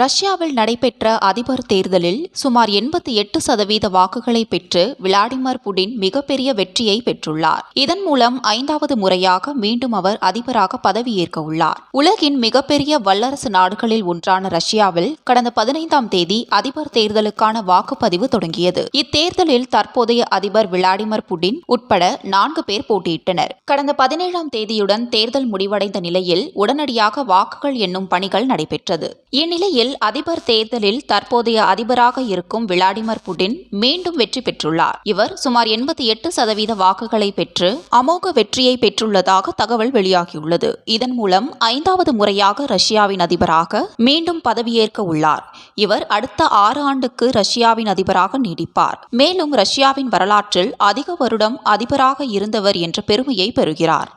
ரஷ்யாவில் நடைபெற்ற அதிபர் தேர்தலில் சுமார் எண்பத்தி எட்டு சதவீத வாக்குகளை பெற்று விளாடிமிர் புடின் மிகப்பெரிய வெற்றியை பெற்றுள்ளார். இதன் மூலம் ஐந்தாவது முறையாக மீண்டும் அவர் அதிபராக பதவியேற்க உள்ளார். உலகின் மிகப்பெரிய வல்லரசு நாடுகளில் ஒன்றான ரஷ்யாவில் கடந்த பதினைந்தாம் தேதி அதிபர் தேர்தலுக்கான வாக்குப்பதிவு தொடங்கியது. இத்தேர்தலில் தற்போதைய அதிபர் விளாடிமிர் புடின் உட்பட நான்கு பேர் போட்டியிட்டனர். கடந்த பதினேழாம் தேதியுடன் தேர்தல் முடிவடைந்த நிலையில் உடனடியாக வாக்குகள் எண்ணும் பணிகள் நடைபெற்றது. இந்நிலையில் அதிபர் தேர்தலில் தற்போதைய அதிபராக இருக்கும் விளாடிமிர் புடின் மீண்டும் வெற்றி பெற்றுள்ளார். இவர் சுமார் எண்பத்தி எட்டு சதவீத வாக்குகளை பெற்று அமோக வெற்றியை பெற்றுள்ளதாக தகவல் வெளியாகியுள்ளது. இதன் மூலம் ஐந்தாவது முறையாக ரஷ்யாவின் அதிபராக மீண்டும் பதவியேற்க உள்ளார். இவர் அடுத்த ஆறு ஆண்டுக்கு ரஷ்யாவின் அதிபராக நீடிப்பார். மேலும் ரஷ்யாவின் வரலாற்றில் அதிக வருடம் அதிபராக இருந்தவர் என்ற பெருமையை பெறுகிறார்.